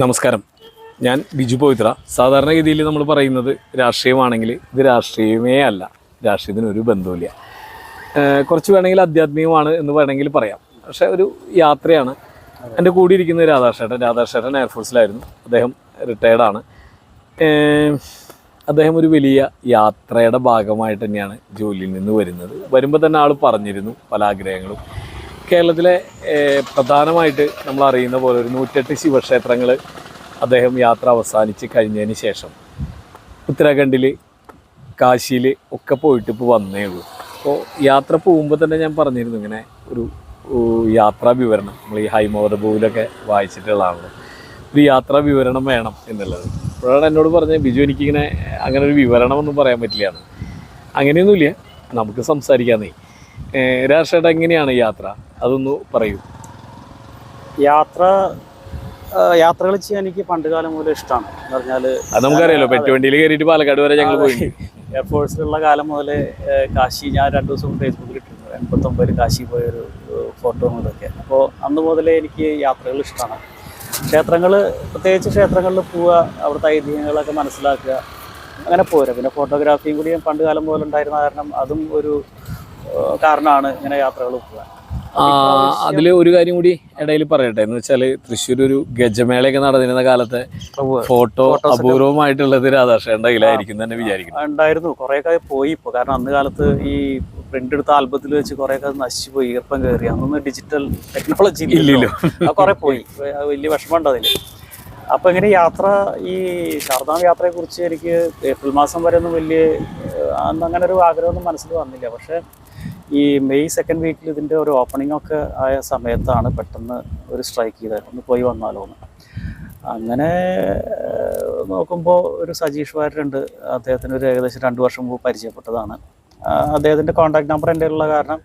നമസ്കാരം. ഞാൻ ബിജു പവിത്ര. സാധാരണഗതിയിൽ നമ്മൾ പറയുന്നത് രാഷ്ട്രീയമാണെങ്കിൽ ഇത് രാഷ്ട്രീയമേ അല്ല. രാഷ്ട്രീയത്തിന് ഒരു ബന്ധവുമില്ല. കുറച്ച് വേണമെങ്കിൽ ആധ്യാത്മികമാണ് എന്ന് വേണമെങ്കിൽ പറയാം. പക്ഷേ ഒരു യാത്രയാണ്. എന്റെ കൂടി ഇരിക്കുന്നത് രാധാശേട്ടൻ രാധാശേട്ടൻ എയർഫോഴ്സിലായിരുന്നു അദ്ദേഹം റിട്ടയർഡാണ് അദ്ദേഹം ഒരു വലിയ യാത്രയുടെ ഭാഗമായിട്ട് തന്നെയാണ് ജോലിയിൽ നിന്ന് വരുന്നത്. വരുമ്പോൾ തന്നെ ആൾ പറഞ്ഞിരുന്നു പല ആഗ്രഹങ്ങളും. കേരളത്തിലെ പ്രധാനമായിട്ട് നമ്മൾ അറിയുന്ന പോലെ ഒരു നൂറ്റെട്ട് ശിവക്ഷേത്രങ്ങൾ അദ്ദേഹം യാത്ര അവസാനിച്ച് കഴിഞ്ഞതിന് ശേഷം. ഉത്തരാഖണ്ഡിൽ കാശിയിൽ ഒക്കെ പോയിട്ട് ഇപ്പോൾ വന്നേ ഉള്ളൂ. അപ്പോൾ യാത്ര പോകുമ്പോൾ തന്നെ ഞാൻ പറഞ്ഞിരുന്നു ഇങ്ങനെ ഒരു യാത്രാ വിവരണം. നമ്മൾ ഈ ഹൈമോദബൂവിലൊക്കെ വായിച്ചിട്ടുള്ളതാണല്ലോ. ഒരു യാത്രാ വിവരണം വേണം എന്നുള്ളത്. അപ്പോഴാണ് എന്നോട് പറഞ്ഞത് ബിജു എനിക്കിങ്ങനെ അങ്ങനെ ഒരു വിവരണമൊന്നും പറയാൻ പറ്റില്ല അങ്ങനെയൊന്നുമില്ല. നമുക്ക് സംസാരിക്കാന്നേ. രാഷ്ട്രീയമായിട്ട് എങ്ങനെയാണ് യാത്ര? അതൊന്ന് പറയൂ. യാത്ര യാത്രകൾ ചെയ്യാൻ എനിക്ക് പണ്ട് കാലം മുതൽ ഇഷ്ടമാണ് എന്ന് പറഞ്ഞാൽ അത് നമുക്കറിയാലോ പെട്ടുവണ്ടിയിൽ കയറിയിട്ട് പാലക്കാട് വരെ ഞങ്ങൾ പോയി എയർഫോഴ്സിലുള്ള കാലം മുതൽ കാശി ഞാൻ രണ്ടു ദിവസം ഫേസ്ബുക്കിൽ ഇട്ടിരുന്നു. എൺപത്തൊമ്പതിൽ കാശി പോയൊരു ഫോട്ടോ മുതലൊക്കെ. അപ്പോൾ അന്ന് മുതലേ എനിക്ക് യാത്രകൾ ഇഷ്ടമാണ് ക്ഷേത്രങ്ങൾ പ്രത്യേകിച്ച് ക്ഷേത്രങ്ങളിൽ പോവുക അവിടുത്തെ ഐതിഹ്യങ്ങളൊക്കെ മനസ്സിലാക്കുക അങ്ങനെ പോരാ. പിന്നെ ഫോട്ടോഗ്രാഫിയും കൂടി ഞാൻ പണ്ട് കാലം മുതൽ ഉണ്ടായിരുന്ന കാരണം അതും ഒരു കാരണമാണ് ഇങ്ങനെ യാത്രകൾ പോകാൻ അതിൽ ഒരു കാര്യം കൂടി ഇടയിൽ പറയട്ടെ. എന്ന് വെച്ചാൽ തൃശ്ശൂർ ഒരു ഗജമേളയൊക്കെ നടന്നിരുന്ന കാലത്തെ ഫോട്ടോ അപൂർവമായിട്ടുള്ളത് രാധാകൃഷ്ണന്റെ കയ്യിലായിരിക്കും തന്നെ വിചാരിക്കുന്നു. ഉണ്ടായിരുന്നു. കുറേയൊക്കെ പോയി ഇപ്പോൾ കാരണം അന്ന് കാലത്ത് ഈ പ്രിന്റ് എടുത്ത ആൽബത്തിൽ വെച്ച് കുറേയൊക്കെ നശിച്ചു പോയി. ഈർപ്പം കയറി അന്നൊന്നും ഡിജിറ്റൽ ടെക്നോളജി ഇല്ലല്ലോ. കുറെ പോയി. വലിയ വിഷമമുണ്ട് അതിൽ അപ്പോൾ ഇങ്ങനെ യാത്ര ഈ ശാർദാം യാത്രയെ കുറിച്ച് എനിക്ക് ഏപ്രിൽ മാസം വരെ ഒന്നും വലിയ അന്ന് അങ്ങനെ ഒരു ആഗ്രഹമൊന്നും മനസ്സിൽ വന്നില്ല. പക്ഷേ ഈ മെയ് സെക്കൻഡ് വീക്കിൽ ഇതിന്റെ ഒരു ഓപ്പണിംഗ് ഒക്കെ ആയ സമയത്താണ് പെട്ടെന്ന് ഒരു സ്ട്രൈക്ക് ചെയ്തത്. ഒന്ന് പോയി വന്നാലോ എന്ന്. അങ്ങനെ നോക്കുമ്പോൾ ഒരു സജീഷ് വാര്യരുണ്ട്. അദ്ദേഹത്തിന് ഒരു ഏകദേശം രണ്ട് വർഷം മുമ്പ് പരിചയപ്പെട്ടതാണ്. അദ്ദേഹത്തിന്റെ കോൺടാക്ട് നമ്പർ എന്റെ ഉള്ള കാരണം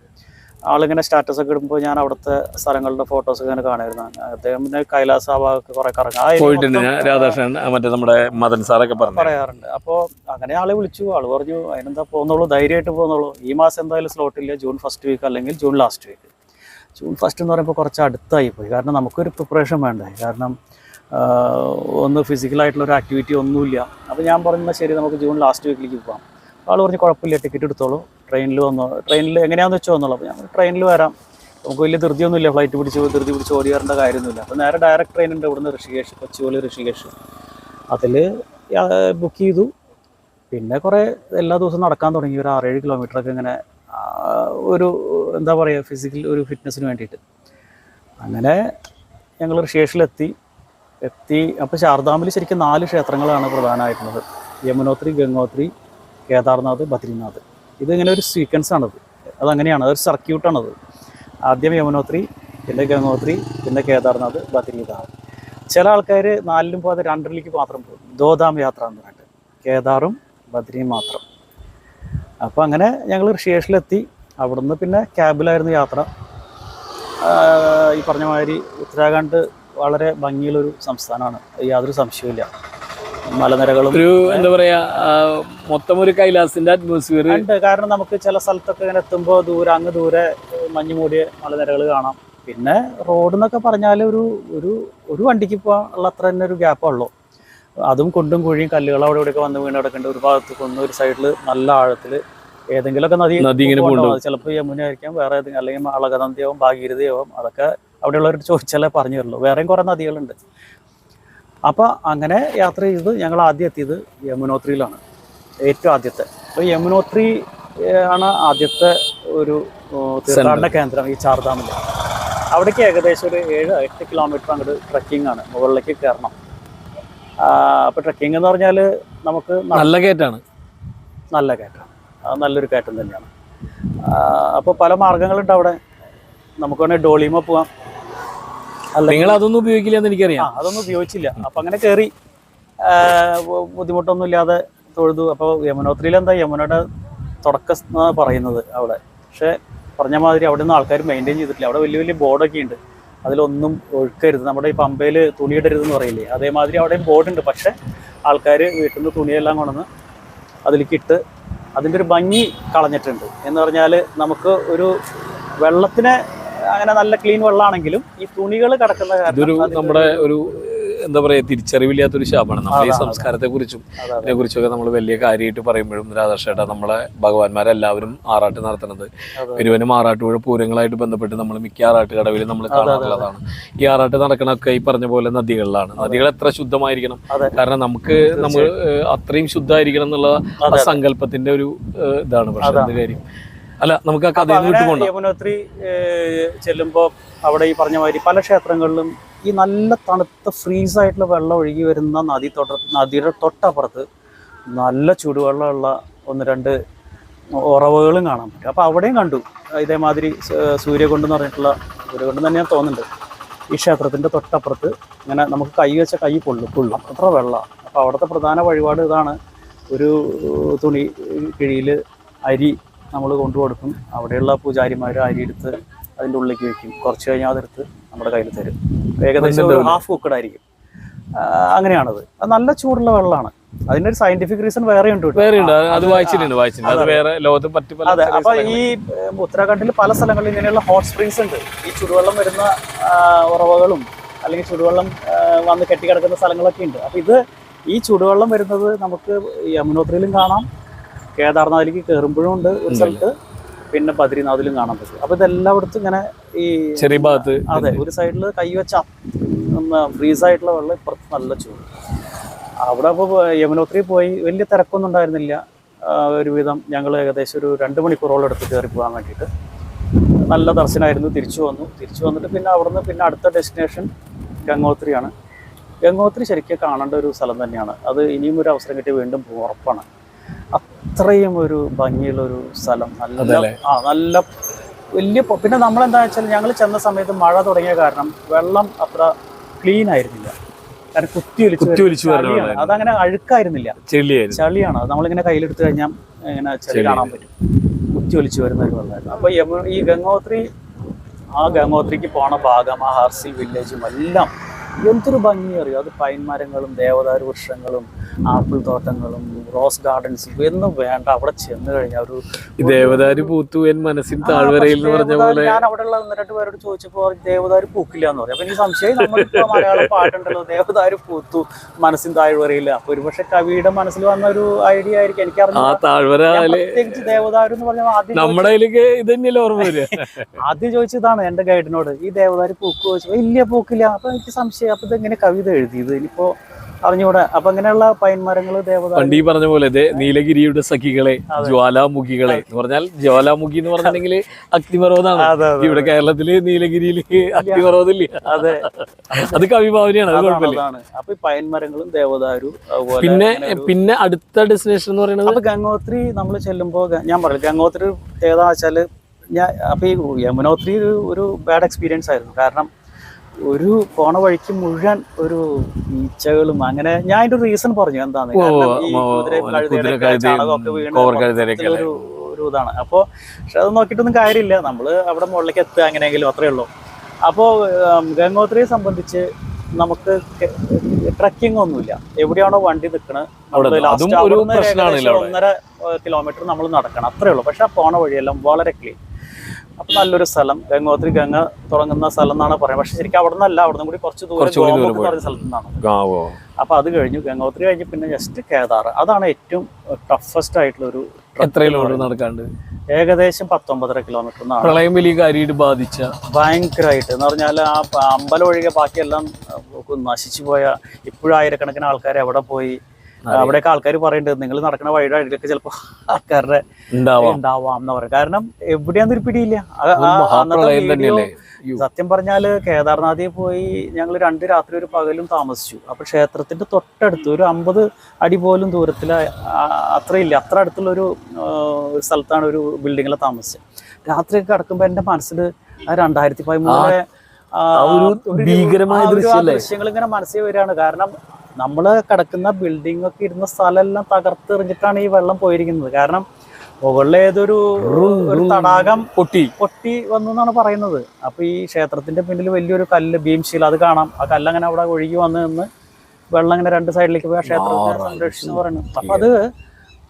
ആളിങ്ങനെ സ്റ്റാറ്റസ് ഒക്കെ ഇടുമ്പോൾ ഞാൻ അവിടുത്തെ സ്ഥലങ്ങളുടെ ഫോട്ടോസ് ഇങ്ങനെ കാണുമായിരുന്നു. അദ്ദേഹം പിന്നെ കൈലാസ ഭാഗമൊക്കെ കുറേ കറങ്ങും. പോയിട്ടുണ്ട് രാധാകൃഷ്ണൻ മറ്റേ നമ്മുടെ മദൻ സാറൊക്കെ പറഞ്ഞു. പറയാറുണ്ട്. അപ്പോൾ അങ്ങനെ ആളെ വിളിച്ചു. ആൾ പറഞ്ഞു അതിനെന്താ പോകുന്നുള്ളൂ? ധൈര്യമായിട്ട് പോകുന്നുള്ളൂ. ഈ മാസം എന്തായാലും സ്ലോട്ട് ഇല്ല. ജൂൺ ഫസ്റ്റ് വീക്ക് അല്ലെങ്കിൽ June last week June first എന്ന് പറയുമ്പോൾ കുറച്ച് അടുത്തായി പോയി. കാരണം നമുക്കൊരു പ്രിപ്പറേഷൻ വേണ്ടേ? കാരണം ഒന്ന് ഫിസിക്കലായിട്ടുള്ള ഒരു ആക്ടിവിറ്റി ഒന്നുമില്ല. അപ്പോൾ ഞാൻ പറഞ്ഞാൽ ശരി നമുക്ക് ജൂൺ ലാസ്റ്റ് വീക്കിലേക്ക് പോകാം. ആൾ പറഞ്ഞ് കുഴപ്പമില്ല ടിക്കറ്റ് എടുത്തോളൂ. ട്രെയിനിൽ വന്നോ ട്രെയിനിൽ എങ്ങനെയാണെന്ന് വെച്ചോ എന്നുള്ളത്. ഞാൻ ട്രെയിനിൽ വരാം. നമുക്ക് വലിയ ധൃതിയൊന്നുമില്ല ഫ്ലൈറ്റ് പിടിച്ച് ധൃതി പിടിച്ച് ഓടി വരേണ്ട കാര്യമൊന്നുമില്ല. അപ്പോൾ നേരെ ഡയറക്റ്റ് ട്രെയിൻ ഉണ്ട് ഇവിടുന്ന് ഋഷികേഷ് കൊച്ചി പോലെ ഋഷികേഷ് അതിൽ ബുക്ക് ചെയ്തു. പിന്നെ കുറേ എല്ലാ ദിവസവും നടക്കാൻ തുടങ്ങി. ഒരു ആറേഴ് കിലോമീറ്ററൊക്കെ ഇങ്ങനെ ഒരു എന്താ പറയുക ഫിസിക്കൽ ഒരു ഫിറ്റ്നസ്സിന് വേണ്ടിയിട്ട്. അങ്ങനെ ഞങ്ങൾ ഋഷികേഷിലെത്തി. എത്തി. അപ്പോൾ ശാരദാമിൽ ശരിക്കും നാല് ക്ഷേത്രങ്ങളാണ് പ്രധാനമായിട്ടുള്ളത്. യമുനോത്രി ഗംഗോത്രി കേദാർനാഥ് ബദ്രിനാഥ്. ഇതിങ്ങനെ ഒരു സീക്വൻസ് ആണത്. അതങ്ങനെയാണ്. അതൊരു സർക്യൂട്ടാണത് ആദ്യം യമുനോത്രി പിന്നെ ഗംഗോത്രി പിന്നെ കേദാർനാഥ് ബദ്രിനാഥ്. ചില ആൾക്കാർ നാലിലും പോകാതെ രണ്ടിലേക്ക് മാത്രം പോകും. ദോദാം യാത്ര എന്ന് പറഞ്ഞിട്ട്. കേദാറും ബദ്രിയും മാത്രം. അപ്പോൾ അങ്ങനെ ഞങ്ങൾ ഋഷികേഷിലെത്തി അവിടുന്ന് പിന്നെ ക്യാബിലായിരുന്നു യാത്ര. ഈ പറഞ്ഞ മാതിരി ഉത്തരാഖണ്ഡ് വളരെ ഭംഗിയുള്ളൊരു സംസ്ഥാനമാണ്. യാതൊരു സംശയവുമില്ല. മലനിരകളും ഒരു എന്താ പറയാ മൊത്തം ഒരു കൈലാസിന്റെ അറ്റ്മോസ്ഫിയർ ഉണ്ട്. കാരണം നമുക്ക് ചില സ്ഥലത്തൊക്കെ ഇങ്ങനെ എത്തുമ്പോൾ ദൂരെ അങ്ങ് ദൂരെ മഞ്ഞു മൂടിയ മലനിരകൾ കാണാം. പിന്നെ റോഡ് എന്നൊക്കെ പറഞ്ഞാൽ ഒരു ഒരു ഒരു വണ്ടിക്ക് പോകാനുള്ള അത്ര തന്നെ ഒരു ഗ്യാപ്പുള്ളൂ അതും കൊണ്ടും കുഴിയും കല്ലുകൾ അവിടെ ഇവിടെയൊക്കെ വന്ന് വീണ് കിടക്കേണ്ട ഒരു ഭാഗത്ത് കൊന്ന് ഒരു സൈഡിൽ നല്ല ആഴത്തിൽ ഏതെങ്കിലുമൊക്കെ നദി നദി ഇങ്ങനെ പോകണ്ടാവും. ചിലപ്പോൾ യമുന ആയിരിക്കാം വേറെ ഏതെങ്കിലും അല്ലെങ്കിൽ അളകനന്ദിയാവും ഭാഗീരഥയാവും അതൊക്കെ അവിടെയുള്ളവർ ചോദിച്ചാലേ പറഞ്ഞു തരുള്ളൂ. വേറെയും കുറേ നദികളുണ്ട്. അപ്പോൾ അങ്ങനെ യാത്ര ചെയ്ത് ഞങ്ങൾ ആദ്യം എത്തിയത് യമുനോത്രിയിലാണ് ഏറ്റവും ആദ്യത്തെ. അപ്പോൾ യമുനോത്രി ആണ് ആദ്യത്തെ ഒരു തീർത്ഥാടന കേന്ദ്രം ഈ ചാർധാമിൽ അവിടേക്ക് ഏകദേശം ഒരു ഏഴ് എട്ട് കിലോമീറ്റർ അങ്ങോട്ട് ട്രക്കിംഗ് ആണ് മുകളിലേക്ക് കയറണം. അപ്പോൾ ട്രക്കിംഗ് എന്ന് പറഞ്ഞാൽ നമുക്ക് നല്ല കയറ്റാണ് നല്ല കയറ്റം അത് നല്ലൊരു കയറ്റം തന്നെയാണ്. അപ്പോൾ പല മാർഗങ്ങളുണ്ട് അവിടെ. നമുക്ക് വേണമെങ്കിൽ ഡോളിമ പോവാം. നിങ്ങൾ അതൊന്നും ഉപയോഗിക്കില്ല എന്ന് ആ എനിക്കറിയാം അതൊന്നും ഉപയോഗിച്ചില്ല. അപ്പൊ അങ്ങനെ കയറി ബുദ്ധിമുട്ടൊന്നും ഇല്ലാതെ തൊഴുതു. അപ്പോൾ യമുനോത്രിയിൽ എന്താ യമുനയുടെ തുടക്കം എന്നാണ് പറയുന്നത് അവിടെ. പക്ഷേ പറഞ്ഞ മാതിരി അവിടെ നിന്ന് ആൾക്കാർ മെയിന്റെയിൻ ചെയ്തിട്ടില്ല. അവിടെ വലിയ വലിയ ബോർഡൊക്കെ ഉണ്ട്. അതിലൊന്നും ഒഴുക്കരുത്. നമ്മുടെ ഈ പമ്പയിൽ തുണിയിടരുതെന്ന് പറയില്ലേ? അതേമാതിരി അവിടെയും ബോർഡുണ്ട്. പക്ഷേ ആൾക്കാർ വീട്ടിൽ നിന്ന് തുണിയെല്ലാം കൊണ്ടുവന്ന് അതിലേക്ക് ഇട്ട് അതിന്റെ ഒരു ഭംഗി കളഞ്ഞിട്ടുണ്ട്. എന്ന് പറഞ്ഞാൽ നമുക്ക് ഒരു വെള്ളത്തിനെ അങ്ങനെ നല്ല ക്ലീൻ വെള്ളമാണെങ്കിലും ഈ തുണികൾ കിടക്കുന്ന ഇതൊരു കാരണം നമ്മുടെ ഒരു എന്താ പറയാ തിരിച്ചറിവില്ലാത്തൊരു ശാപമാണ്. നമ്മുടെ ഈ സംസ്കാരത്തെ കുറിച്ചും അതിനെ ഇതിനെ കുറിച്ചൊക്കെ നമ്മൾ വലിയ കാര്യമായിട്ട് പറയുമ്പോഴും രാധാകൃഷ്ണേട്ടാ നമ്മളെ ഭഗവാന്മാരെല്ലാവരും ആറാട്ട് നടത്തുന്നത്. പെരുവനും ആറാട്ടുപുഴ പൂരങ്ങളായിട്ട് ബന്ധപ്പെട്ട് നമ്മൾ മിക്ക ആറാട്ട് കടവിൽ നമ്മൾ കാണാറുള്ളതാണ്. ഈ ആറാട്ട് നടക്കണൊക്കെ ഈ പറഞ്ഞ പോലെ നദികളിലാണ്. നദികൾ എത്ര ശുദ്ധമായിരിക്കണം? കാരണം നമുക്ക് നമ്മൾ അത്രയും ശുദ്ധമായിരിക്കണം എന്നുള്ള ആ. സങ്കല്പത്തിന്റെ ഒരു ഇതാണ്. പക്ഷേ. എന്ത് കാര്യം? അല്ല നമുക്ക് ആ കഥയിൽ നിന്ന് വിട്ടുപോകണ്ട. യമുനോത്രി ഏഹ്, ചെല്ലുമ്പോ അവിടെ ഈ പറഞ്ഞ മാതിരി പല ക്ഷേത്രങ്ങളിലും ഈ നല്ല തണുത്ത ഫ്രീസ് ആയിട്ടുള്ള വെള്ളം ഒഴുകി വരുന്ന നദി തൊട്ട നദിയുടെ തൊട്ടപ്പുറത്ത് നല്ല ചൂടുവെള്ളമുള്ള ഒന്ന് രണ്ട് ഉറവുകളും കാണാൻ പറ്റും. അപ്പോൾ അവിടെയും കണ്ടു. ഇതേമാതിരി സൂര്യകുണ്ടെന്ന് സൂര്യകുണ്ട് എന്ന് പറഞ്ഞിട്ടുള്ള സൂര്യകുണ്ട് തന്നെ ഞാൻ തോന്നുന്നുണ്ട്. ഈ ക്ഷേത്രത്തിന്റെ തൊട്ടപ്പുറത്ത് ഇങ്ങനെ നമുക്ക് കൈ വെച്ച കൈ പൊള്ളും പൊള്ളും. അത്ര വെള്ളമാണ് അപ്പോൾ അവിടുത്തെ പ്രധാന വഴിപാട് ഇതാണ്. ഒരു തുണി കിഴിയിൽ അരി നമ്മൾ കൊണ്ടു കൊടുക്കും. അവിടെയുള്ള പൂജാരിമാർ അരി എടുത്ത് അതിന്റെ ഉള്ളിലേക്ക് വെക്കും. കുറച്ച് കഴിഞ്ഞാൽ അതെടുത്ത് നമ്മുടെ കയ്യിൽ തരും. ഏകദേശം ഒരു ഹാഫ് കുക്കഡ് ആയിരിക്കും. അങ്ങനെയാണത്. അത് നല്ല ചൂടുള്ള വെള്ളമാണ്. അതിന്റെ ഒരു സയന്റിഫിക് റീസൺ വേറെ ഉണ്ട് വേറെ ഉണ്ട്. അത് വായിച്ചിട്ടുണ്ട് വായിച്ചിട്ടുണ്ട്. അത് വേറെ ലോകത്ത് പറ്റി പല അതെ അപ്പൊ ഈ ഉത്തരാഖണ്ഡിൽ പല സ്ഥലങ്ങളിൽ ഇങ്ങനെയുള്ള ഹോട്ട് സ്പ്രിങ്സ് ഉണ്ട്. ഈ ചുടുവെള്ളം വരുന്ന ഉറവകളും അല്ലെങ്കിൽ ചുടുവെള്ളം വന്ന് കെട്ടിക്കിടക്കുന്ന സ്ഥലങ്ങളൊക്കെ ഉണ്ട്. അപ്പൊ ഇത് ഈ ചുടുവെള്ളം വരുന്നത് നമുക്ക് യമുനോത്രിയിലും കാണാം. കേദാർനാഥിലേക്ക് കയറുമ്പോഴും ഉണ്ട് ഒരു സ്ഥലത്ത്. പിന്നെ ബദ്രിനാഥിലും കാണാൻ പറ്റും. അപ്പൊ ഇതെല്ലായിടത്തും ഇങ്ങനെ ഈ ചെറിയ ഭാഗത്ത് അതെ ഒരു സൈഡിൽ കൈ വെച്ച ഫ്രീസ് ആയിട്ടുള്ള വെള്ളം ഇപ്പുറത്ത് നല്ല ചൂട്. അവിടെ അപ്പോൾ യമുനോത്രി പോയി. വലിയ തിരക്കൊന്നും ഉണ്ടായിരുന്നില്ല. ഒരുവിധം ഞങ്ങൾ ഏകദേശം ഒരു രണ്ട് മണിക്കൂറോളം എടുത്ത് കയറി പോകാൻ വേണ്ടിയിട്ട്. നല്ല ദർശനമായിരുന്നു തിരിച്ചു വന്നു. തിരിച്ചു വന്നിട്ട് പിന്നെ അവിടുന്ന് പിന്നെ അടുത്ത ഡെസ്റ്റിനേഷൻ ഗംഗോത്രിയാണ്. ഗംഗോത്രി ശരിക്കും കാണേണ്ട ഒരു സ്ഥലം തന്നെയാണ്. അത് ഇനിയും ഒരു അവസരം കിട്ടി വീണ്ടും ഉറപ്പാണ്. അത്രയും ഒരു ഭംഗിയുള്ള ഒരു സ്ഥലം. നല്ല ആ നല്ല വലിയ പിന്നെ നമ്മൾ എന്താ വെച്ചാൽ ഞങ്ങൾ ചെന്ന സമയത്ത് മഴ തുടങ്ങിയ കാരണം വെള്ളം അത്ര ക്ലീൻ ആയിരുന്നില്ല. കാരണം കുത്തി ഒലിച്ചു അതങ്ങനെ അഴുക്കായിരുന്നില്ല. ചളിയാണ്. അത് നമ്മളിങ്ങനെ കയ്യിലെടുത്ത് കഴിഞ്ഞാൽ ഇങ്ങനെ ചളി ചെളി. കാണാൻ പറ്റും. കുത്തി ഒലിച്ചു വരുന്ന ഒരു വെള്ളമായിരുന്നു. അപ്പൊ ഈ ഗംഗോത്രി ആ ഗംഗോത്രിക്ക് പോണ ഭാഗം ആ ഹാർസിൽ വില്ലേജും എല്ലാം എന്തൊരു ഭംഗി അറിയോ? അത് പൈൻ മരങ്ങളും ദേവദാരു വൃക്ഷങ്ങളും ആപ്പിൾ തോട്ടങ്ങളും റോസ് ഗാർഡൻസും എന്നും വേണ്ട. അവിടെ ചെന്ന് കഴിഞ്ഞാൽ ഒരു ദേവദാരി പൂത്തു എൻ മനസ്സിൽ താഴ്വരയിൽ പറഞ്ഞ പോലെ ഞാൻ അവിടെയുള്ള ഒന്ന് രണ്ട് പേരോട് ചോദിച്ചപ്പോൾ ദേവദാരി പൂക്കില്ല എന്ന് പറയും. അപ്പൊ എനിക്ക് സംശയം നമ്മളിപ്പോ മലയാളം പാട്ടുണ്ടല്ലോ ദേവദാരു പൂത്തു മനസ്സിൻ താഴ്വരയില്ല. അപ്പൊ ഒരുപക്ഷെ കവിയുടെ മനസ്സിൽ വന്ന ഒരു ഐഡിയ ആയിരിക്കും. എനിക്ക് എനിക്കറിഞ്ഞു താഴ്വര പ്രത്യേകിച്ച് ദേവദാരു എന്ന് പറഞ്ഞാൽ ആദ്യം നമ്മുടെ ഇത് തന്നെയല്ലേ ഓർമ്മ ആദ്യം ചോദിച്ചതാണ് എന്റെ ഗൈഡിനോട്. ഈ ദേവദാരു പൂക്ക് ചോദിച്ചു ഇല്ല പൂക്കില്ല. അപ്പൊ എനിക്ക് സംശയം അപ്പൊ ഇതെങ്ങനെ കവിത എഴുതിയത്. ഇനിയിപ്പോ അറിഞ്ഞൂടെ. അപ്പൊ അങ്ങനെയുള്ള പൈൻമരങ്ങൾ മരങ്ങൾ പണ്ട് ഈ പറഞ്ഞ പോലെ നീലഗിരിയുടെ സഖികളെ ജ്വാലാമുഖികളെ എന്ന് പറഞ്ഞാൽ ജ്വാലാമുഖി എന്ന് പറഞ്ഞിട്ടുണ്ടെങ്കിൽ അഗ്നിപർവതാണ് ഇവിടെ കേരളത്തിൽ നീലഗിരിയിൽ അഗ്നിപർവതമില്ല അതെ. അത് കവിഭാവനയാണ് അത് കുഴപ്പമില്ല. അപ്പൊ പൈൻമരങ്ങളും ദേവദാരു പിന്നെ പിന്നെ അടുത്ത ഡെസ്റ്റിനേഷൻ എന്ന് പറയുന്നത് ഗംഗോത്രി നമ്മൾ ചെല്ലുമ്പോൾ ഞാൻ പറഞ്ഞു ഗംഗോത്രി ഏതാ വെച്ചാൽ ഞാൻ അപ്പൊ ഈ യമുനോത്രി ഒരു ബാഡ് എക്സ്പീരിയൻസ് ആയിരുന്നു. കാരണം ഒരു പോണ വഴിക്ക് മുഴുവൻ ഒരു ഈച്ചകളും അങ്ങനെ ഞാൻ അതിന്റെ റീസൺ പറഞ്ഞു എന്താണ് മൊത്തത്തിലൊരു ഒരു ഇതാണ്. അപ്പോൾ പക്ഷെ അത് നോക്കിയിട്ടൊന്നും കാര്യമില്ല. നമ്മൾ അവിടെ മുകളിലേക്ക് എത്തുക അങ്ങനെയെങ്കിലും അത്രേ ഉള്ളൂ. അപ്പോൾ ഗംഗോത്രിയെ സംബന്ധിച്ച് നമുക്ക് ട്രക്കിംഗ് ഒന്നുമില്ല. എവിടെയാണോ വണ്ടി നിൽക്കുന്നത് ഒരു. ഒന്നര കിലോമീറ്റർ നമ്മൾ നടക്കണം. അത്രേ ഉള്ളൂ. പക്ഷെ ആ പോണ വഴിയെല്ലാം വളരെ ക്ലീൻ അപ്പൊ നല്ലൊരു സ്ഥലം. ഗംഗോത്രി ഗംഗ തുടങ്ങുന്ന സ്ഥലം എന്നാണ് പറയുന്നത്. പക്ഷെ ശരിക്കും അവിടെ നിന്നല്ല അവിടെ നിന്ന് കൂടി കുറച്ച് ദൂരം ഗോമുഖ് സ്ഥലത്തു നിന്നാണ്. അപ്പൊ അത് കഴിഞ്ഞു. ഗംഗോത്രി കഴിഞ്ഞ് പിന്നെ ജസ്റ്റ് കേദാർ. അതാണ് ഏറ്റവും ടഫസ്റ്റ് ആയിട്ടുള്ള ഒരു എത്ര കിലോമീറ്റർ നടക്കാണ്ട്? ഏകദേശം പത്തൊമ്പതര കിലോമീറ്റർ പ്രളയം വലിയ കാര്യമായിട്ട് ബാധിച്ച? ഭയങ്കരമായിട്ട് എന്ന് പറഞ്ഞാൽ ആ അമ്പലം ഒഴികെ ബാക്കിയെല്ലാം നശിച്ചു പോയ ഇപ്പോഴായിരക്കണക്കിന് ആൾക്കാർ എവിടെ പോയി? അവിടെയൊക്കെ ആൾക്കാർ പറയുന്നുണ്ട് നിങ്ങൾ നടക്കുന്ന വഴിയുടെ അടിയിലൊക്കെ ചിലപ്പോൾ ആൾക്കാരുടെ ഉണ്ടാവാം. എന്ന് പറയും. കാരണം എവിടെയാന്നൊരു പിടിയില്ല. ഒരു യ്യോ. സത്യം പറഞ്ഞാൽ കേദാർനാഥിൽ പോയി ഞങ്ങൾ രണ്ട് രാത്രി ഒരു പകലും താമസിച്ചു. അപ്പൊ ക്ഷേത്രത്തിന്റെ തൊട്ടടുത്ത് ഒരു അമ്പത് അടി പോലും ദൂരത്തിൽ അത്രയില്ല. അത്ര അടുത്തുള്ള ഒരു സ്ഥലത്താണ് ഒരു ബിൽഡിങ്ങിൽ താമസിച്ചത്. രാത്രിയൊക്കെ കിടക്കുമ്പോൾ എന്റെ മനസ്സിൽ രണ്ടായിരത്തി പതിമൂന്നിലെ ഭീകരമായ ദൃശ്യങ്ങൾ ഇങ്ങനെ മനസ്സിൽ വരികയാണ്. കാരണം നമ്മൾ കിടക്കുന്ന ബിൽഡിംഗ് ഒക്കെ ഇരുന്ന സ്ഥലമെല്ലാം തകർത്തെറിഞ്ഞിട്ടാണ് ഈ വെള്ളം പോയിരിക്കുന്നത്. കാരണം മുകളിലെ ഏതൊരു ഒരു തടാകം പൊട്ടി. പൊട്ടി വന്നു എന്നാണ് പറയുന്നത്. അപ്പൊ ഈ ക്ഷേത്രത്തിന്റെ പിന്നിൽ വലിയൊരു കല്ല് ഭീംശീല അത് കാണാം. ആ കല്ല് അങ്ങനെ അവിടെ ഒഴുകി വന്നു നിന്ന് വെള്ളം ഇങ്ങനെ രണ്ട് സൈഡിലേക്ക് പോയി ആ ക്ഷേത്രത്തെ സംരക്ഷിച്ചു പറയുന്നത്. അപ്പൊ അത്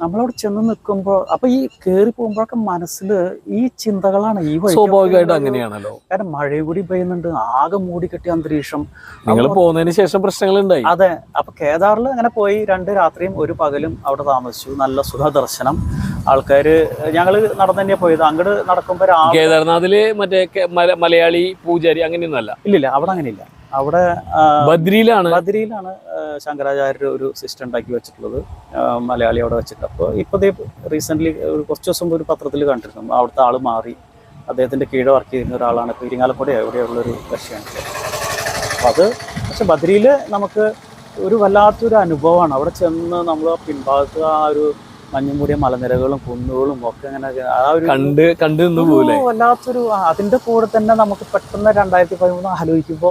നമ്മളവിടെ ചെന്ന് നിൽക്കുമ്പോൾ അപ്പൊ ഈ കേറി പോകുമ്പോഴൊക്കെ മനസ്സിൽ ഈ ചിന്തകളാണ് ഈ സ്വാഭാവികമായിട്ട് അങ്ങനെയാണല്ലോ. കാരണം മഴ കൂടി പെയ്യുന്നുണ്ട് ആകെ മൂടിക്കെട്ടിയ അന്തരീക്ഷം. നിങ്ങൾ പോകുന്നതിന് ശേഷം പ്രശ്നങ്ങൾ ഉണ്ടായി അതെ അപ്പൊ കേദാറിൽ അങ്ങനെ പോയി രണ്ട് രാത്രിയും ഒരു പകലും അവിടെ താമസിച്ചു. നല്ല സുഖദർശനം. ആൾക്കാര് ഞങ്ങൾ നടന്നു തന്നെയാ പോയത്. അങ്ങോട്ട് നടക്കുമ്പോ രാവിലെ കേദാർനാഥിൽ മറ്റേ മലയാളി പൂജാരി അങ്ങനെയൊന്നല്ല ഇല്ലില്ല അവിടെ അങ്ങനെയില്ല. അവിടെ ബദ്രിയിലാണ്? ബദ്രിയിലാണ് ശങ്കരാചാര്യ ശങ്കരാചാര്യർ ഒരു സിസ്റ്റം ഉണ്ടാക്കി വെച്ചിട്ടുള്ളത്. മലയാളി അവിടെ വെച്ചിട്ട്. അപ്പോൾ ഇപ്പോൾ ദേ റീസെന്റ്ലി ഒരു കുറച്ച് ദിവസം ഒരു പത്രത്തിൽ കണ്ടിരുന്നു. അവിടുത്തെ ആൾ മാറി. അദ്ദേഹത്തിന്റെ കീഴ് വർക്ക് ചെയ്യുന്ന ഒരാളാണ് ഇപ്പോൾ ഇരിങ്ങാലക്കുട എവിടെയുള്ളൊരു കക്ഷിയാണ്. അപ്പോൾ അത് പക്ഷെ ബദ്രിയിൽ നമുക്ക് ഒരു വല്ലാത്തൊരു അനുഭവമാണ്. അവിടെ ചെന്ന് നമ്മൾ ആ പിൻഭാഗത്ത് ആ ഒരു മഞ്ഞും മൂടിയ മലനിരകളും കുന്നുകളും ഒക്കെ അങ്ങനെ ആ ഒരു കണ്ട് കണ്ടു വല്ലാത്തൊരു അതിന്റെ കൂടെ തന്നെ നമുക്ക് പെട്ടെന്ന് രണ്ടായിരത്തി പതിമൂന്ന് ആലോചിക്കുമ്പോ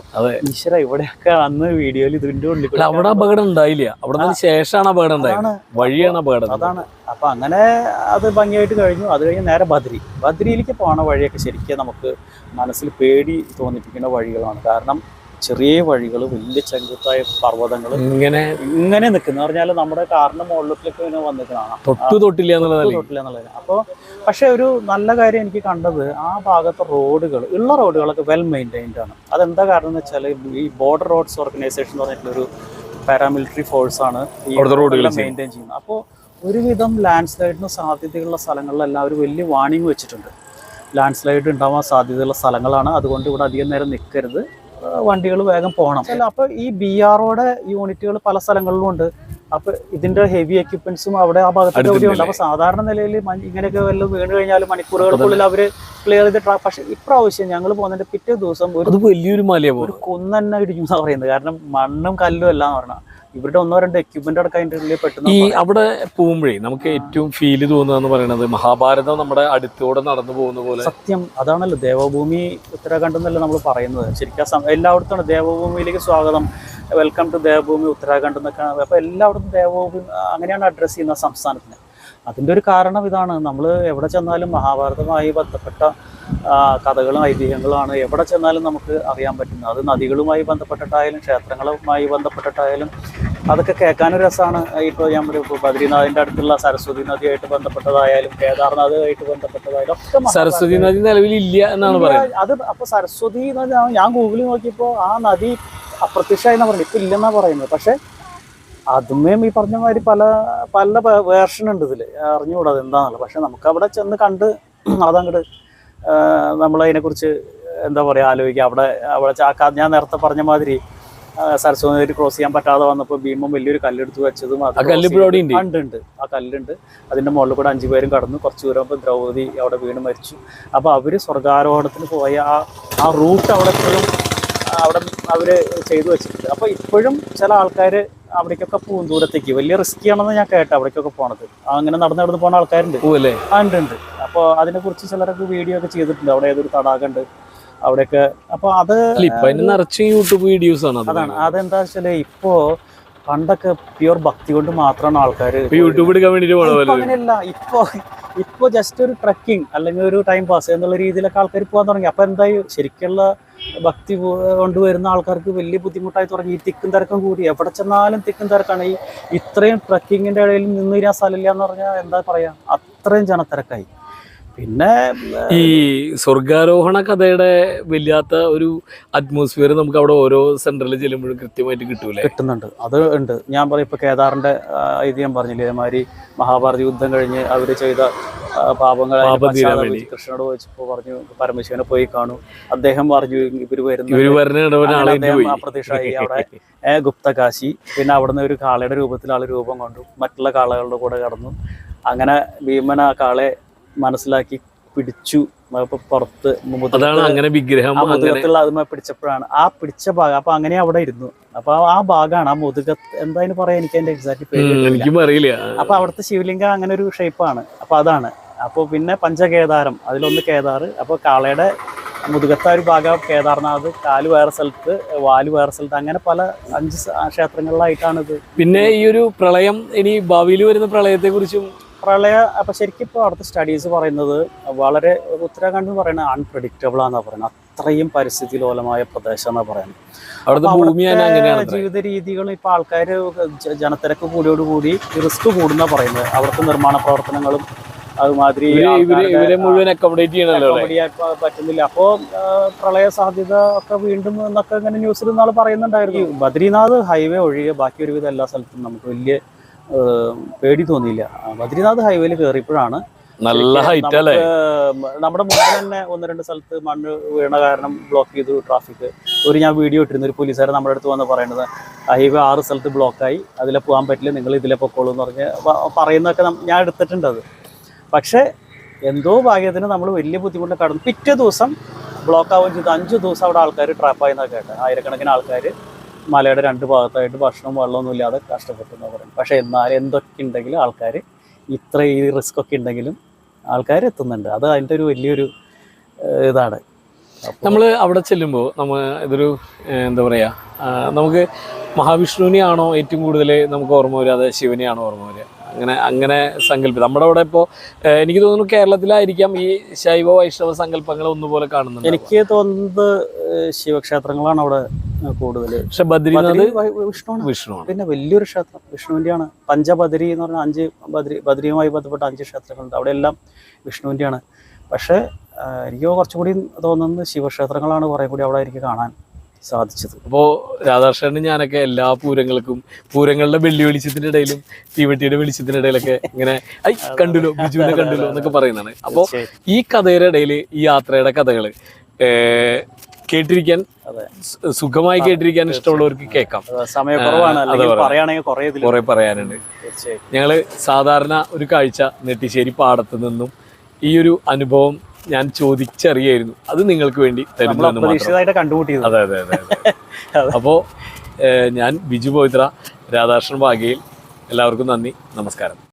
ഈശ്വര ഇവിടെയൊക്കെ അന്ന് വീഡിയോയിൽ ഇതിന്റെ ഉള്ളിൽ അവിടെ അപകടം ഉണ്ടായില്ല. അവിടെ ശേഷമാണ് അപകടം ഉണ്ടായത്. വഴിയാണ് അപകടം അതാണ്. അപ്പൊ അങ്ങനെ അത് ഭംഗിയായിട്ട് കഴിഞ്ഞു. അത് കഴിഞ്ഞ് നേരെ ബദ്രി. ബദ്രിയിലേക്ക് പോണ വഴിയൊക്കെ ശരിക്കും നമുക്ക് മനസ്സിൽ പേടി തോന്നിപ്പിക്കുന്ന വഴികളാണ്. കാരണം ചെറിയ വഴികൾ വലിയ ചെങ്കുത്തായ പർവതങ്ങൾ ഇങ്ങനെ ഇങ്ങനെ നിൽക്കുന്ന. പറഞ്ഞാൽ നമ്മുടെ കാറിന്റെ മുകളിലേക്ക് ഇങ്ങനെ വന്നിട്ടാണ് തൊട്ടു തൊട്ടില്ല തൊട്ടില്ല എന്നുള്ളത് അപ്പോൾ പക്ഷെ ഒരു നല്ല കാര്യം എനിക്ക് കണ്ടത് ആ ഭാഗത്തെ റോഡുകൾ ഉള്ള റോഡുകളൊക്കെ വെൽ മെയിന്റൈൻഡ് ആണ്. അതെന്താ കാരണം എന്ന് വെച്ചാൽ ഈ ബോർഡർ റോഡ്സ് ഓർഗനൈസേഷൻ എന്ന് പറഞ്ഞിട്ടുള്ളൊരു പാരാമിലിറ്ററി ഫോഴ്സ് ആണ് ഈ റോഡുകൾ മെയിന്റെയിൻ ചെയ്യുന്നത്. അപ്പോൾ ഒരുവിധം ലാൻഡ് സ്ലൈഡിന് സാധ്യതയുള്ള സ്ഥലങ്ങളിലെല്ലാം അവർ വലിയ വാണിംഗ് വെച്ചിട്ടുണ്ട്. ലാൻഡ് സ്ലൈഡ് ഉണ്ടാവാൻ സാധ്യതയുള്ള സ്ഥലങ്ങളാണ്. അതുകൊണ്ട് ഇവിടെ അധികം നേരം നിൽക്കരുത് വണ്ടികൾ വേഗം പോകണം അപ്പോൾ ഈ ബി ആർഒയുടെ യൂണിറ്റുകൾ പല സ്ഥലങ്ങളിലും ഉണ്ട്. അപ്പൊ ഇതിന്റെ ഹെവി എക്യുപ്മെന്റ്സും അവിടെ ആ ഭാഗത്ത് എവിടെയും ഉണ്ട് അപ്പൊ സാധാരണ നിലയിൽ ഇങ്ങനെയൊക്കെ വല്ല വീണ് കഴിഞ്ഞാൽ മണിക്കൂറുകൾക്കുള്ളിൽ അവർ ക്ലിയർ ചെയ്ത് പക്ഷെ ഇപ്രാവശ്യം ഞങ്ങൾ പോകുന്നതിന്റെ പിറ്റേ ദിവസം ഒരു വലിയൊരു മലയാ ഒരു കൊന്നെണ്ണ ഇടിഞ്ഞു എന്നാ പറയുന്നത്. കാരണം മണ്ണും കല്ലും എല്ലാം പറഞ്ഞാൽ ഇവരുടെ ഒന്നോ രണ്ടോ എക്യുപ്മെന്റ് അടക്കം അതിന്റെ ഉള്ളിൽ പെട്ടെന്ന് ഈ അവിടെ പോകുമ്പോഴേ നമുക്ക് ഏറ്റവും ഫീൽ തോന്നുക പറയുന്നത് മഹാഭാരതം നമ്മുടെ അടുത്തോടെ നടന്നു പോകുന്ന പോലെ. സത്യം അതാണല്ലോ. ദേവഭൂമി ഉത്തരാഖണ്ഡ് എന്നല്ല നമ്മൾ പറയുന്നത്. ശരിക്കും എല്ലായിടത്തും ദേവഭൂമിയിലേക്ക് സ്വാഗതം. വെൽക്കം ടു ദേവഭൂമി ഉത്തരാഖണ്ഡ് എന്നൊക്കെ അപ്പോൾ എല്ലായിടത്തും ദേവഭൂമി അങ്ങനെയാണ് അഡ്രസ്സ് ചെയ്യുന്ന സംസ്ഥാനത്തിന്. അതിന്റെ ഒരു കാരണം ഇതാണ്. നമ്മൾ എവിടെ ചെന്നാലും മഹാഭാരതമായി ബന്ധപ്പെട്ട കഥകളും ഐതിഹ്യങ്ങളുമാണ് എവിടെ ചെന്നാലും നമുക്ക് അറിയാൻ പറ്റുന്നത്. അത് നദികളുമായി ബന്ധപ്പെട്ടിട്ടായാലും ക്ഷേത്രങ്ങളുമായി ബന്ധപ്പെട്ടിട്ടായാലും അതൊക്കെ കേൾക്കാനൊരു രസമാണ്. ഇപ്പോൾ ഞാൻ ഇപ്പോൾ ബദ്രീനാഥിന്റെ അടുത്തുള്ള സരസ്വതി നദിയായിട്ട് ബന്ധപ്പെട്ടതായാലും കേദാർനാഥുമായിട്ട് ബന്ധപ്പെട്ടതായാലും ഒക്കെ സരസ്വതി നദി നിലവിൽ ഇല്ല എന്നാണ് പറയുന്നത്. അത് അപ്പോൾ സരസ്വതി നദി ഞാൻ ഗൂഗിളിൽ നോക്കിയപ്പോൾ ആ നദി അപ്രത്യക്ഷമായി എന്നാ പറയുന്നത്? ഇപ്പം ഇല്ലെന്നാണ് പറയുന്നത്. പക്ഷേ അതുമേം ഈ പറഞ്ഞ മാതിരി പല പല വേർഷൻ ഉണ്ട് ഇതിൽ അറിഞ്ഞുകൂടാ അത് എന്താണെന്നുള്ളത് പക്ഷെ നമുക്ക് അവിടെ ചെന്ന് കണ്ട് അതങ്ങോട്ട് നമ്മളതിനെക്കുറിച്ച് എന്താ പറയുക ആലോചിക്കുക അവിടെ അവിടെ ചാക്ക ഞാൻ നേരത്തെ പറഞ്ഞ മാതിരി സരസ്വതി ക്രോസ് ചെയ്യാൻ പറ്റാതെ വന്നപ്പോൾ ഭീമം വലിയൊരു കല്ലെടുത്ത് വെച്ചതും ഉണ്ട്? ഉണ്ട് ആ കല്ലുണ്ട്. അതിന്റെ മുകളിൽ കൂടെ അഞ്ചു പേരും കടന്നു. കുറച്ച് ദൂരം ദ്രൗപദി അവിടെ വീണ് മരിച്ചു. അപ്പോൾ അവർ സ്വർഗാരോഹണത്തിന് പോയ ആ ആ റൂട്ട് അവിടെ ഇപ്പോഴും അവിടെ അവർ ചെയ്തു വെച്ചിട്ടുണ്ട്. അപ്പോൾ ഇപ്പോഴും ചില ആൾക്കാർ അവിടേക്കൊക്കെ പോകും ദൂരത്തേക്ക്. വലിയ റിസ്ക് ആണെന്ന് ഞാൻ കേട്ട അവിടേക്കൊക്കെ പോണത്. അങ്ങനെ നടന്ന് നടന്ന് പോകുന്ന ആൾക്കാരുണ്ട്. ആ ഉണ്ട് ഉണ്ട് അപ്പോൾ അതിനെക്കുറിച്ച് ചിലരൊക്കെ വീഡിയോ ഒക്കെ ചെയ്തിട്ടുണ്ട്. അവിടെ ഏതൊരു തടാകമുണ്ട് അവിടെയൊക്കെ. അപ്പോൾ അത് നിറച്ച് യൂട്യൂബ് വീഡിയോസ് ആണ് അത്. അതാണ്. അതെന്താ വെച്ചാൽ ഇപ്പോ പണ്ടൊക്കെ പ്യുവർ ഭക്തി കൊണ്ട് മാത്രമാണ് ആൾക്കാർ യൂട്യൂബ് എടുക്കാൻ പോലെ അങ്ങനെയല്ല. ഇപ്പോ ഇപ്പോ ജസ്റ്റ് ഒരു ട്രക്കിംഗ് അല്ലെങ്കിൽ ഒരു ടൈം പാസ് എന്നുള്ള രീതിയിലൊക്കെ ആൾക്കാർ പോകാൻ തുടങ്ങി. അപ്പോൾ എന്തായി? ശരിക്കുള്ള ഭക്തി കൊണ്ടുവരുന്ന ആൾക്കാർക്ക് വലിയ ബുദ്ധിമുട്ടായി തുടങ്ങി. ഈ തിക്കും തിരക്കും കൂടി. എവിടെ ചെന്നാലും തിക്കും തിരക്കാണ്. ഈ ഇത്രയും ട്രക്കിങ്ങിന്റെ ഇടയിൽ നിന്ന് കഴിഞ്ഞാൽ സ്ഥലമില്ല എന്ന് പറഞ്ഞാൽ എന്താ പറയാ? അത്രയും ജനത്തിരക്കായി. പിന്നെ ഈ സ്വർഗാരോഹണ കഥയുടെ വല്ലാത്ത ഒരു അറ്റ്മോസ്ഫിയർ നമുക്ക് അവിടെ ഓരോ സെന്ററിൽ ചെല്ലുമ്പോഴും കൃത്യമായിട്ട് കിട്ടൂലേ? കിട്ടുന്നുണ്ട്. അത് ഉണ്ട്. ഞാൻ പറയും ഇപ്പൊ കേദാറിന്റെ ഇത് ഞാൻ പറഞ്ഞില്ലേ ഇതേമാതിരി മഹാഭാരത യുദ്ധം കഴിഞ്ഞ് അവർ ചെയ്ത പാപങ്ങൾ. കൃഷ്ണനോട് ചോദിച്ചപ്പോ പറഞ്ഞു പരമശിവനെ പോയി കാണൂ. അദ്ദേഹം പറഞ്ഞു ഇവർ വരുന്ന അവിടെ ഗുപ്തകാശി. പിന്നെ അവിടുന്ന് ഒരു കാളയുടെ രൂപത്തിൽ ആൾ രൂപം കൊണ്ടു. മറ്റുള്ള കാളകളുടെ കൂടെ കടന്നു. അങ്ങനെ ഭീമൻ ആ കാളെ മനസ്സിലാക്കി പിടിച്ചു പുറത്ത് അതാണ് അങ്ങനെ വിഗ്രഹം മുതുകത്തുള്ള അതുമായി പിടിച്ചപ്പോഴാണ്. ആ പിടിച്ച ഭാഗം അപ്പൊ അങ്ങനെ അവിടെ ഇരുന്നു. അപ്പൊ ആ- ഭാഗമാണ് ആ മുതുകത്ത്. എന്താ അതിന് പറയാ എനിക്ക് അതിന്റെ എക്സാക്ട് അറിയില്ല. അപ്പൊ അവിടുത്തെ ശിവലിംഗം അങ്ങനെ ഒരു ഷേപ്പാണ് അപ്പൊ അതാണ്. അപ്പോൾ പിന്നെ പഞ്ചകേദാരം അതിലൊന്ന് കേദാറ് അപ്പോൾ കാളയുടെ മുതുകത്ത ഒരു ഭാഗം കേദാർനാഥ് കാൽ വേറെ സ്ഥലത്ത് വാൽ വേറെ സ്ഥലത്ത് അങ്ങനെ പല അഞ്ച് ക്ഷേത്രങ്ങളിലായിട്ടാണ് ഇത് പിന്നെ ഈ ഒരു പ്രളയം ഇനി ഭാവിയിൽ വരുന്ന പ്രളയത്തെ കുറിച്ചും പ്രളയ അപ്പൊ ശരിക്കും ഇപ്പോൾ അവിടുത്തെ സ്റ്റഡീസ് പറയുന്നത് വളരെ ഉത്തരാഖണ്ഡ് പറയുന്നത് അൺപ്രഡിക്റ്റബിൾ ആണെന്നാ പറയുന്നത്. അത്രയും പരിസ്ഥിതി ലോലമായ പ്രദേശം എന്നാ പറയുന്നത് ജീവിത രീതികൾ ഇപ്പൊ ആൾക്കാർ ജനത്തിരക്ക് കൂടിയോടുകൂടി റിസ്ക് കൂടുന്ന പറയുന്നത്. അവിടുത്തെ നിർമ്മാണ പ്രവർത്തനങ്ങളും അതുമാതിരി പറ്റുന്നില്ല. അപ്പോ പ്രളയ സാധ്യത ഒക്കെ വീണ്ടും എന്നൊക്കെ ഇങ്ങനെ ന്യൂസിൽ നാളെ പറയുന്നുണ്ടായിരുന്നു. ബദ്രീനാഥ് ഹൈവേ ഒഴികെ ബാക്കി ഒരുവിധം എല്ലാ സ്ഥലത്തും നമുക്ക് വലിയ പേടി തോന്നിയില്ല. ബദ്രിനാഥ് ഹൈവേയിൽ കയറിയപ്പോഴാണ് നല്ല ഹൈറ്റ് അല്ലേ? നമ്മുടെ മുമ്പിൽ തന്നെ ഒന്ന് രണ്ട് സ്ഥലത്ത് മണ്ണ് വീണ കാരണം ബ്ലോക്ക് ചെയ്തു ട്രാഫിക് ഒരു ഞാൻ വീഡിയോ ഇട്ടിരുന്നു ഒരു പോലീസുകാരൻ നമ്മുടെ അടുത്ത് വന്ന് പറയുന്നത് ഹൈവേ ആറ് സ്ഥലത്ത് ബ്ലോക്കായി അതിലെ പോകാൻ പറ്റില്ല നിങ്ങൾ ഇതിലെ പൊക്കോളൂ എന്ന് പറഞ്ഞ് പറയുന്നതൊക്കെ ഞാൻ എടുത്തിട്ടുണ്ട് അത്. പക്ഷേ എന്തോ ഭാഗ്യത്തിന് നമ്മൾ വലിയ ബുദ്ധിമുട്ട് കടന്നു. പിറ്റേ ദിവസം ബ്ലോക്ക് ആവുകയും ചെയ്തു. അഞ്ച് ദിവസം അവിടെ ആൾക്കാർ ട്രാപ്പായി എന്നൊക്കെ കേട്ടെ ആയിരക്കണക്കിന് ആൾക്കാർ മലയുടെ രണ്ട് ഭാഗത്തായിട്ട് ഭക്ഷണവും വെള്ളമൊന്നും ഇല്ലാതെ കഷ്ടപ്പെട്ടു എന്ന് പറയും പക്ഷേ എന്നാൽ എന്തൊക്കെ ഉണ്ടെങ്കിലും ആൾക്കാർ ഇത്ര ഈ റിസ്ക് ഒക്കെ ഉണ്ടെങ്കിലും ആൾക്കാർ എത്തുന്നുണ്ട്. അത് അതിന്റെ ഒരു വലിയൊരു ഇതാണ്. നമ്മൾ അവിടെ ചെല്ലുമ്പോൾ നമ്മൾ ഇതൊരു എന്താ പറയുക നമുക്ക് മഹാവിഷ്ണുവിനെയാണോ ഏറ്റവും കൂടുതൽ നമുക്ക് ഓർമ്മ വരിക? അത് ശിവനെയാണോ ഓർമ്മ വരിക? അങ്ങനെ അങ്ങനെ സങ്കല്പം നമ്മുടെ അവിടെ ഇപ്പോൾ എനിക്ക് തോന്നുന്നു കേരളത്തിലായിരിക്കാം ഈ ശൈവ വൈഷ്ണവ സങ്കല്പങ്ങൾ ഒന്നുപോലെ കാണുന്നത് എനിക്ക് തോന്നുന്നത് ശിവക്ഷേത്രങ്ങളാണ് അവിടെ കൂടുതൽ. പക്ഷെ ബദ്രി വിഷ്ണുവാണ്. വിഷ്ണുവാണ്. പിന്നെ വലിയൊരു ക്ഷേത്രം വിഷ്ണുവിന്റെയാണ്. പഞ്ചബദരി എന്ന് പറഞ്ഞാൽ അഞ്ച് ബദ്രി ബദ്രിയുമായി ബന്ധപ്പെട്ട അഞ്ച് ക്ഷേത്രങ്ങളുണ്ട്. അവിടെ എല്ലാം വിഷ്ണുവിന്റെയാണ്. പക്ഷേ എനിക്ക് കുറച്ചുകൂടി തോന്നുന്നത് ശിവക്ഷേത്രങ്ങളാണ് കുറേ കൂടി അവിടെ എനിക്ക് കാണാൻ സാധിച്ചത്. അപ്പോൾ രാധാകൃഷ്ണനും ഞാനൊക്കെ എല്ലാ പൂരങ്ങൾക്കും പൂരങ്ങളുടെ വെള്ളി വെളിച്ചത്തിന്റെ ഇടയിലും തീവെട്ടിയുടെ വെളിച്ചത്തിന്റെ ഇടയിലൊക്കെ ഇങ്ങനെ ഐ കണ്ടുല്ലോ ബിജുവിനെ കണ്ടുല്ലോ എന്നൊക്കെ പറയുന്നതാണ്. അപ്പോൾ ഈ കഥയുടെ ഇടയിൽ ഈ യാത്രയുടെ കഥകൾ കേട്ടിരിക്കാൻ സുഖമായി കേട്ടിരിക്കാൻ ഇഷ്ടമുള്ളവർക്ക് കേൾക്കാം. കുറേ പറയാനുണ്ട്. ഞങ്ങൾ സാധാരണ ഒരു കാഴ്ച നെട്ടിശ്ശേരി പാടത്ത് നിന്നും ഈ ഒരു അനുഭവം ഞാൻ ചോദിച്ചറിയായിരുന്നു. അത് നിങ്ങൾക്ക് വേണ്ടി തരുന്നു കണ്ടുമുട്ടിയത്. അതെ അതെ അതെ. അപ്പോൾ ഞാൻ ബിജു പവിത്ര രാധാകൃഷ്ണൻ ഭാഗ്യയിൽ എല്ലാവർക്കും നന്ദി. നമസ്കാരം.